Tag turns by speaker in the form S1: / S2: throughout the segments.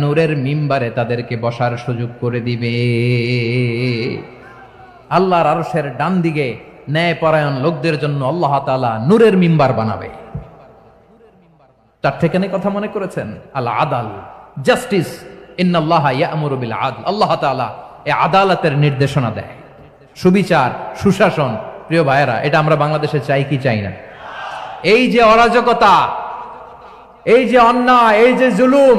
S1: নূরের মিম্বারে তাদেরকে বসার সুযোগ করে দিবে। আল্লাহর আরশের ডান দিকে ন্যায় পরায়ণ লোকদের জন্য আল্লাহ তাআলা নূরের মিম্বার বানাবে। তার ঠিকানে কথা মনে করেছেন? আল আদাল, জাস্টিস আল্লাহ এই আদালতের নির্দেশনা দেয়। সুবিচার, সুশাসন, প্রিয় ভাইয়েরা, এটা আমরা বাংলাদেশে চাই কি চাই না? এই যে অরাজকতা, এই যে অন্যায়, এই যে জুলুম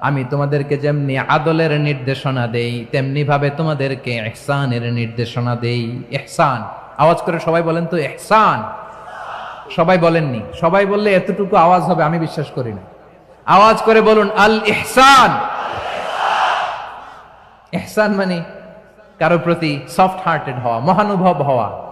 S1: আমি তোমাদেরকে যেমনি আদলের নির্দেশনা দেই তেমনি ভাবে তোমাদেরকে ইহসানের নির্দেশনা দেই। ইহসান। আওয়াজ করে সবাই বলেন তো, ইহসান। সবাই বলেননি। সবাই বললে এতটুকু আওয়াজ হবে, আমি বিশ্বাস করি না। আওয়াজ করে বলুন আল ইহসান এহসান মানে কারও প্রতি সফট হার্টেড হওয়া, মহানুভব হওয়া।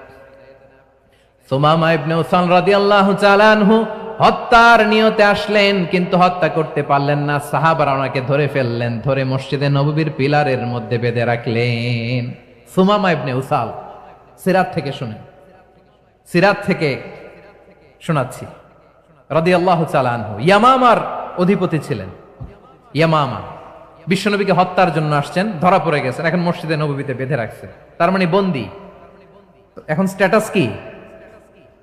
S1: সুমামা ইবনে উসাল রাদিয়াল্লাহু তাআলা আনহু হত্যার নিয়তে আসলেন, কিন্তু হত্যা করতে পারলেন না। সাহাবারা ওনাকে ধরে ফেললেন, ধরে মসজিদে নববীর পিলারের মধ্যে বেঁধে রাখলেন। সুমামা ইবনে উসাল, সিরাত থেকে শুনেন। সিরাত থেকে শোনাচ্ছি। রাদি আল্লাহ চালানহু ইয়ামামার অধিপতি ছিলেন। ইয়ামামা, বিশ্বনবীকে হত্যার জন্য আসছেন, ধরা পড়ে গেছেন, এখন মসজিদে নবীতে বেঁধে রাখছে তার মানে বন্দি। এখন স্ট্যাটাস কি?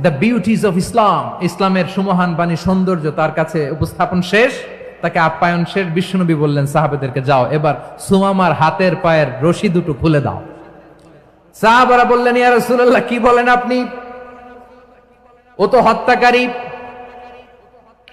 S1: দ্য বিউটিজ অফ ইসলাম ইসলামের সুমহান বাণী সৌন্দর্য তার কাছে উপস্থাপন শেষ। তাকে আপ্যায়ন শেষ। বিশ্বনবী বললেন, সাহাবেদেরকে যাও, এবার সুমামার হাতের পায়ের রশি দুটো খুলে দাও। সাহাবারা বললেন ইয়ারসুল্লাহ কি বলেন আপনি? ও তো হত্যাকারী।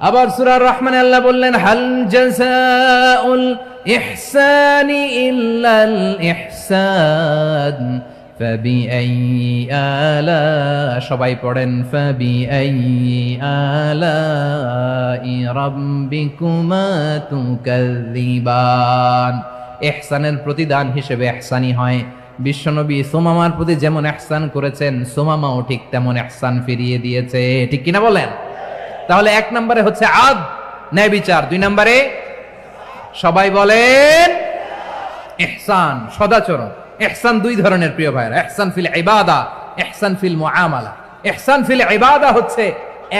S1: আবার সূরা রহমানে আল্লাহ বললেন হাল জাযাউল ইহসানি ইল্লাল ইহসান فبأي آلاء সবাই পড়েন فبأي آلاء ربكما تكذبان ইহসানের প্রতিদান হিসেবে ইহসানি হয় বিশ্বনবী সোমামার প্রতি যেমন এহসান করেছেন সোমামাও ঠিক তেমন এহসান ফিরিয়ে দিয়েছে ঠিক কিনা বলেন তাহলে এক নম্বরে হচ্ছে আদ, ন্যায় বিচার। দুই নম্বরে সবাই বলেন এহসান সদাচরণ। এহসান দুই ধরনের প্রিয় ভাইরা এহসান ফিল ইবাদা এহসান ফিল মুআমালা। এহসান ফিল ইবাদা হচ্ছে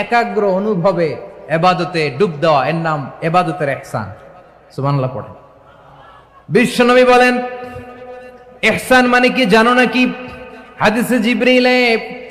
S1: একাগ্র অনুভবে এবাদতে ডুব দেওয়া। এর নাম এবাদতের এহসান সুবহানাল্লাহ পড়ে বিশ্বনবী বলেন এহসান মানে কি জানো নাকি হাদিসে জিব্রিলে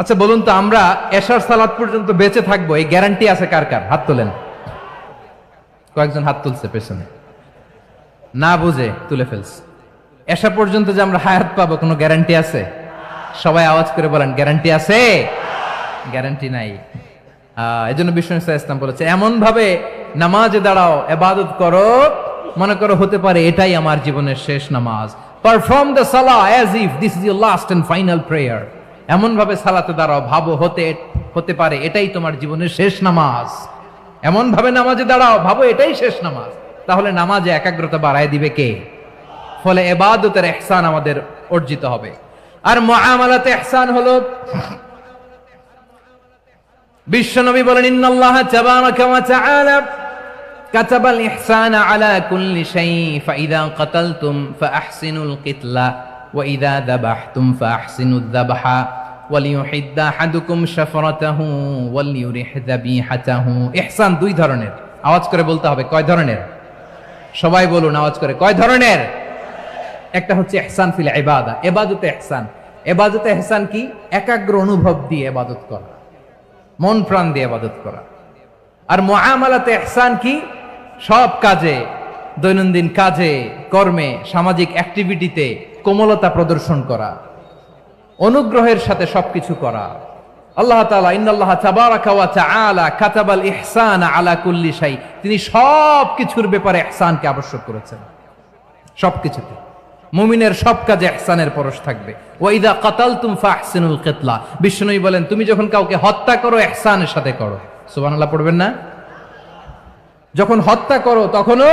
S1: আচ্ছা বলুন তো, আমরা এশার সালাত পর্যন্ত বেঁচে থাকব, এই গ্যারান্টি আছে কার কার? হাত তোলেন। কয়েকজন হাত তুলছে পেছনে। না বুঝে, তুলে ফেলছে। এসা পর্যন্ত যে আমরা হায়াত পাবো, কোনো গ্যারান্টি আছে? সবাই আওয়াজ করে বলেন গ্যারান্টি আছে? গ্যারান্টি নাই। এই জন্য বিষ্ণু ইসা ইসলাম বলেছে এমন ভাবে নামাজে দাঁড়াও, এবাদত করো, মনে করো হতে পারে এটাই আমার জীবনের শেষ নামাজ। পারফর্ম দ্য সালা as if this is your last and final prayer এমন ভাবে সালাতে দাঁড়াও ভাবো হতে হতে পারে এটাই তোমার জীবনের শেষ নামাজ এমন ভাবে নামাজে দাঁড়াও ভাবো এটাই শেষ নামাজ তাহলে নামাজে একাগ্রতা বাড়ায় দিবে কে ফলে এবাদতের এহসান আমাদের অর্জিত হবে আর মুআমালাতে এহসান হলো বিশ্বনবী বলেন ইন্নাল্লাহ তাবারাকা ওয়া তাআলা كتب الإحسان على كل شيء فإذا قتلتم فأحسنوا القتلة وإذا ذبحتم فأحسنوا الذبح وليحد أحدكم شفرته وليرح ذبيحته إحسان দুই ধরনের আওয়াজ করে বলতে হবে কয় ধরনের সবাই বলুন আওয়াজ করে কয় ধরনের একটা হচ্ছে এহসান ফিল ইবাদা এবাদতে এহসান এবাদতে এহসান কি একাগ্র অনুভব দিয়ে এবাদত করা মন প্রাণ দিয়ে এবাদত করা আর মুআমালাতে এহসান কি সব কাজে দৈনন্দিন কাজে কর্মে সামাজিক অ্যাক্টিভিটিতে কোমলতা প্রদর্শন করা, অনুগ্রহের সাথে সবকিছু করা। আল্লাহ ইন্নাল্লাহ তাবারাকা ওয়া কাতাবাল ইহসান আলা কুল্লি শাই। তিনি সব কিছুর ব্যাপারে ইহসানকে আবশ্যক করেছেন। সবকিছুতে। মুমিনের সব কাজে ইহসানের পরশ থাকবে। ওয়াইদা কাতালতুম ফাহসিনুল কিতলা। বিষ্ণুই বলেন, তুমি যখন কাউকে হত্যা করো এহসানের সাথে করো। সুবহানাল্লাহ, পড়বেন না? যখন হত্যা করো, তখনও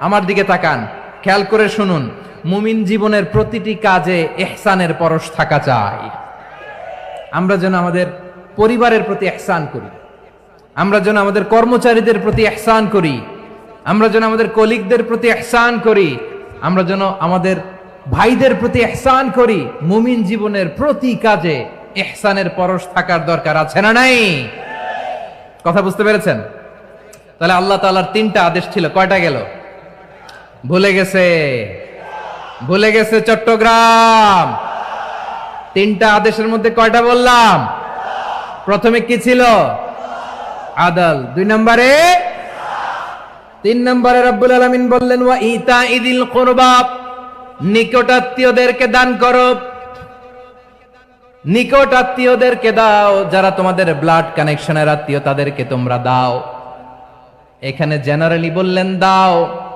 S1: আমার দিকে তাকান, খেয়াল করে শুনুন, মুমিন জীবনের প্রতিটি কাজে এহসানের পরশ থাকা চাই। আমরা যেন আমাদের পরিবারের প্রতি এহসান করি, আমরা যেন আমাদের কর্মচারীদের প্রতি এহসান করি, আমরা যেন আমাদের কলিগদের প্রতি এহসান করি, আমরা যেন আমাদের ভাইদের প্রতি এহসান করি, মুমিন জীবনের প্রতি কাজে এহসানের পরশ থাকার দরকার আছে না নাই? কথা বুঝতে পেরেছেন? তাহলে আল্লাহ তাআলার তিনটা আদেশ ছিল, কয়টা গেল? ভুলে গেছে। ভুলে গেছে চট্টগ্রাম। তিনটা আদেশের মধ্যে কয়টা বললাম? প্রথমে কি ছিল? আদল। দুই নম্বরে? তিন নম্বরে রব্বুল আলামিন বললেন, ওয়া ইতা ইদিল কুরবা নিকটাত্মীয়দেরকে দান করো। নিকট আত্মীয়দেরকে দাও, যারা তোমাদের ব্লাড কানেকশনের আত্মীয়, তাদেরকে তোমরা দাও। এখানে জেনারেলি বললেন, দাও।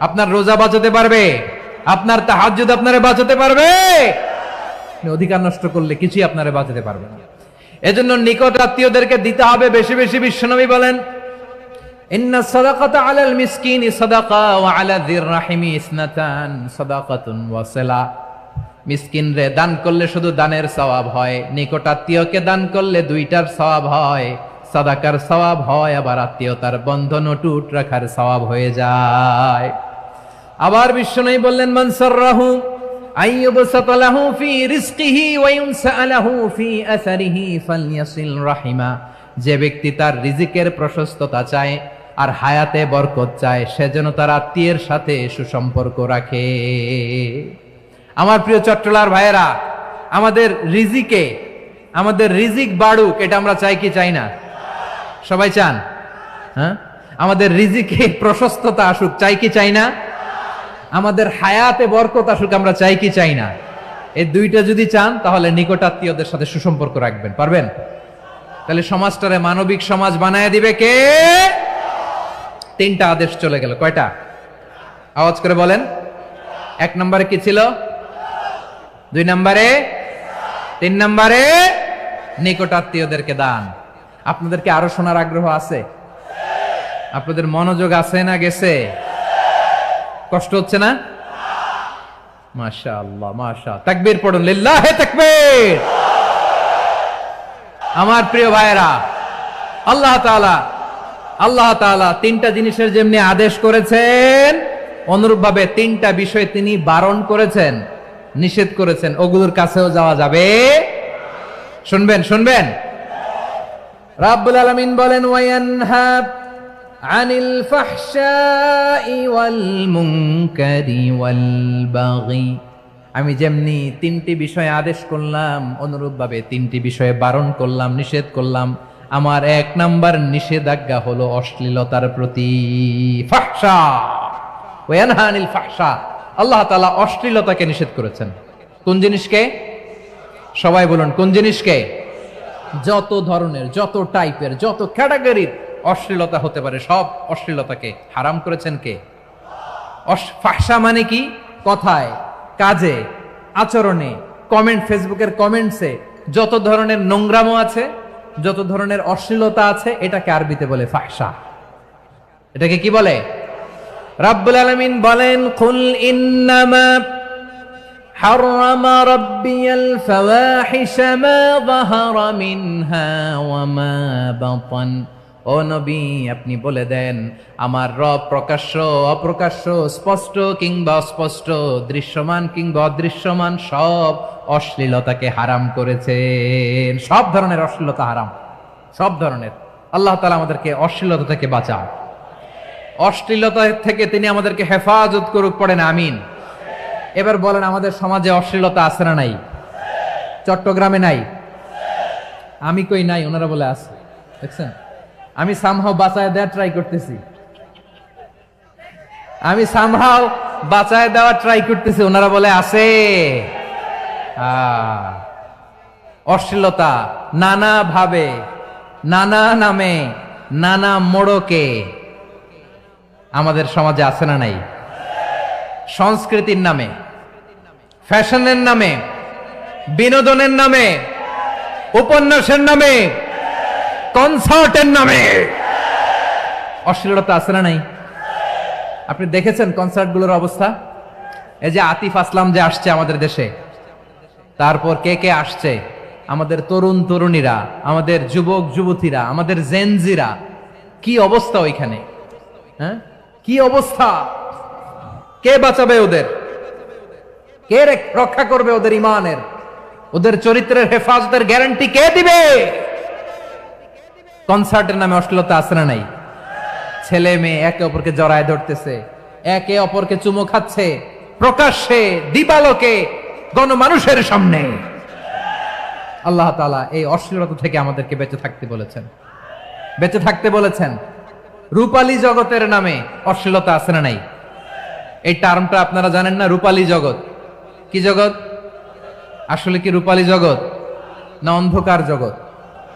S1: আপনার রোজা বাঁচাতে পারবে। আপনার তাহাজ্জুদ আপনারে বাঁচাতে পারবে। অধিকার নষ্ট করলে কিছুই আপনারে বাঁচাতে পারবে না। এজন্য নিকট আত্মীয়দেরকে দিতে হবে বেশি বেশি বিশ্বনবী বলেন রাহিমি দান করলে শুধু দানের হয়, নিকট আত্মীয়কে দান করলে দুইটার হয় হয়, আবার আত্মীয়তার বন্ধন টুট রাখার সওয়াব হয়ে যায়। আবার বিশ্ব বিশ্বনবী বললেন আইয়ুবসাত লাহু ফি ফি যে ব্যক্তি তার রিজিকের প্রশস্ততা চায় আর হায়াতে বরকত চায়, সে যেন তার আত্মীয়ের সাথে সুসম্পর্ক রাখে। আমার প্রিয় চট্টলার ভাইয়েরা, আমাদের রিজিকে, আমাদের রিজিক বাড়ুক, এটা আমরা চাই কি চাই না? সবাই চান? হ্যাঁ? আমাদের রিজিকে প্রশস্ততা আসুক, চাই কি চাই না? আমাদের হায়াতে বরকত আসুক, আমরা চাই কি চাই না? এই দুইটা যদি চান, তাহলে নিকটাত্মীয়দের সাথে সুসম্পর্ক রাখবেন, পারবেন? তাহলে সমাজটারে মানবিক সমাজ বানায় দিবে কে? তিনটা আদেশ চলে গেল, কয়টা? আওয়াজ করে বলেন। এক নম্বরে কি ছিল? দুই নম্বরে? তিন নম্বরে? নিকটাত্মীয়দেরকে দান। আপনাদেরকে আরও শোনার আগ্রহ আছে? আপনাদের মনোযোগ আছে না গেছে? কষ্ট হচ্ছে না? মাশা আল্লাহ মাশা তাকবীর পড়ুন, লিল্লাহে তাকবীর। আমার প্রিয় ভাইয়েরা, আল্লাহ তাআলা আল্লাহ তাআলা তিনটা জিনিসের যেমনি আদেশ করেছেন, অনুরূপভাবে তিনটা বিষয় তিনি বারণ করেছেন, নিষেধ করেছেন। ওগুলোর কাছেও যাওয়া যাবে। শুনবেন শুনবেন? রাব্বুল আলামিন বলেন ওয়ায়ানহা ওয়াল মুনকারি ওয়াল বাগি। আমি যেমনি তিনটি বিষয়ে আদেশ করলাম, অনুরূপভাবে তিনটি বিষয়ে বারণ করলাম, নিষেধ করলাম, আমার এক নাম্বার নিষেধাজ্ঞা হলো অশ্লীলতার প্রতি আল্লাহ তাআলা অশ্লীলতাকে নিষেধ করেছেন। কোন জিনিসকে? সবাই বলুন, কোন জিনিসকে? যত ধরনের, যত টাইপের, যত ক্যাটাগরির অশ্লীলতা হতে পারে সব অশ্লীলতাকে হারাম করেছেন কে অস- ফাহশা মানে কি কথায় কাজে আচরণে কমেন্ট ফেসবুকের কমেন্টসে যত ধরনের নোংরামো আছে যত ধরনের অশ্লীলতা আছে এটাকে আরবিতে বলে ফাহশা এটাকে কি বলে রাব্বুল আলামিন বলেন কুল ইন্নামা حرم ربي الفواحش ما ظهر منها وما بطن ও নবী, আপনি বলে দেন, আমার রব প্রকাশ্য, অপ্রকাশ্য, স্পষ্ট কিংবা অস্পষ্ট, দৃশ্যমান কিংবা অদৃশ্যমান, সব অশ্লীলতাকে হারাম করেছেন। সব ধরনের অশ্লীলতা হারাম। সব ধরনের। আল্লাহ তালা আমাদেরকে অশ্লীলতা থেকে বাঁচান। অশ্লীলতা থেকে তিনি আমাদেরকে হেফাজত করুক, পড়েন, আমিন। এবার বলেন, আমাদের সমাজে অশ্লীলতা আছে না নাই? চট্টগ্রামে নাই? আমি কই নাই? ওনারা বলে আছে। দেখছেন? আমি সামহাও বাঁচায় দেওয়ার ট্রাই করতেছি। আমি সামহাও বাঁচায় দেওয়ার ট্রাই করতেছি। ওনারা বলে, আছে। অশ্লীলতা নানা ভাবে নানা নামে, নানা মোড়কে আমাদের সমাজে আছে না নাই? সংস্কৃতির নামে, ফ্যাশনের নামে, বিনোদনের নামে, উপন্যাসের নামে কনসার্টের নামে। অশ্লীলতা আছে না নাই? আপনি দেখেছেন কনসার্টগুলোর অবস্থা? এই যে আতিফ আসলাম যে আসছে আমাদের দেশে। তারপর কে কে আসছে? আমাদের তরুণ তরুণীরা, আমাদের যুবক যুবতীরা, আমাদের জেনজিরা কি অবস্থা ওইখানে? হ্যাঁ? কি অবস্থা? কে বাঁচাবে ওদের? কে রক্ষা করবে ওদের ইমানের? ওদের চরিত্রের হেফাজতের গ্যারান্টি কে দিবে? কনসার্টের নামে অশ্লীলতা আছে না নাই? ছেলে মেয়ে একে অপরকে জড়ায় ধরতেছে, একে অপরকে চুমো খাচ্ছে, প্রকাশ্যে দিবালোকে গণমানুষের সামনে। আল্লাহ তাআলা এই অশ্লীলতা থেকে আমাদেরকে বেঁচে থাকতে বলেছেন। বেঁচে থাকতে বলেছেন, রূপালী জগতের নামে অশ্লীলতা আছে না নাই? এই টার্মটা আপনারা জানেন না, রূপালী জগৎ। কি জগৎ? আসলে কি রূপালী জগৎ? না অন্ধকার জগৎ?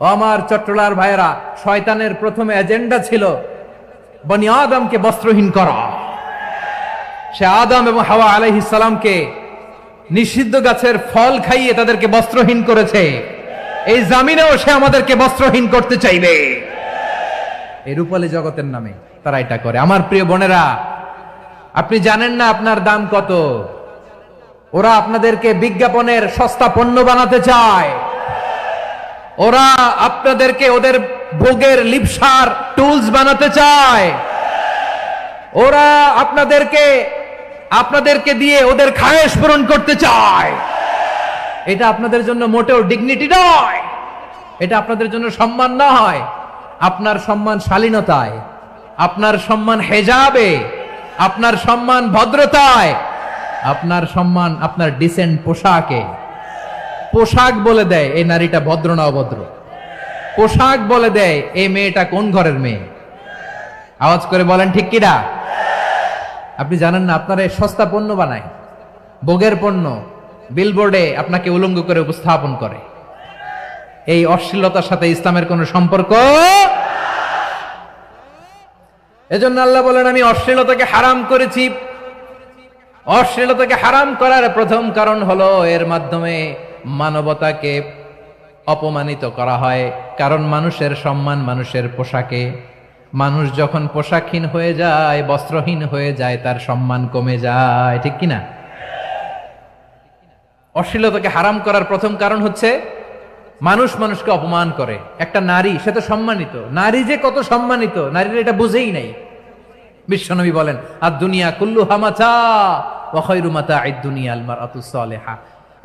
S1: আমার চট্টলার ভাইয়েরা, শয়তানের প্রথমে এজেন্ডা ছিল, বনি আদমকে বস্ত্রহীন করা। সে আদম এবং হাওয়া আলাইহিস সালামকে নিষিদ্ধ গাছের ফল খাইয়ে তাদেরকে বস্ত্রহীন করেছে। এই জামিনেও সে আমাদেরকে বস্ত্রহীন করতে চাইবে। এই রূপালী জগতের নামে তারা এটা করে। আমার প্রিয় বোনেরা, আপনি জানেন না আপনার দাম কত? ওরা আপনাদেরকে বিজ্ঞাপনের সস্তা পণ্য বানাতে চায়। ওরা আপনাদেরকে ওদের ভোগের লিপসার টুলস বানাতে চায়। ওরা আপনাদেরকে আপনাদেরকে দিয়ে ওদের খায়েশ পূরণ করতে চায়। এটা আপনাদের জন্য মোটেও ডিগনিটি নয়। এটা আপনাদের জন্য সম্মান নয়। আপনার সম্মান শালীনতায়, আপনার সম্মান হেজাবে, আপনার সম্মান ভদ্রতায়, আপনার সম্মান আপনার ডিসেন্ট পোশাকে। পোশাক বলে দেয়, এই নারীটা ভদ্র না অভদ্র? পোশাক বলে দেয়, এই মেয়েটা কোন ঘরের মেয়ে? আওয়াজ করে বলেন, ঠিক কিনা? আপনি জানেন না, আপনারা সস্তা পণ্য বানায়, ভোগের পণ্য, বিলবোর্ডে আপনাকে উলঙ্গ করে উপস্থাপন করে। এই অশ্লীলতার সাথে ইসলামের কোনো সম্পর্ক? এজন্য আল্লাহ বলেন, আমি অশ্লীলতাকে হারাম করেছি। অশ্লীলতাকে হারাম করার প্রথম কারণ হলো, এর মাধ্যমে মানবতাকে অপমানিত করা হয়, কারণ মানুষের সম্মান মানুষের পোশাকে। মানুষ যখন পোশাকহীন হয়ে যায়, বস্ত্রহীন হয়ে যায়, তার সম্মান কমে যায়, ঠিক কিনা? অশ্লীলতাকে হারাম করার প্রথম কারণ হচ্ছে, মানুষ মানুষকে অপমান করে। একটা নারী, সে তো সম্মানিত। নারী যে কত সম্মানিত, নারীরা এটা বুঝেই নাই। বিশ্বনবী বলেন আর দুনিয়া কুল্লু হামাচা ওয়াখাইরু আইদ দুনিয়া আলমার আতুসলেহা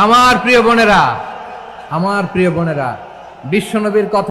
S1: আমার প্রিয় বোনেরা আমার প্রিয় বোনেরা বিশ্বনবীর কথা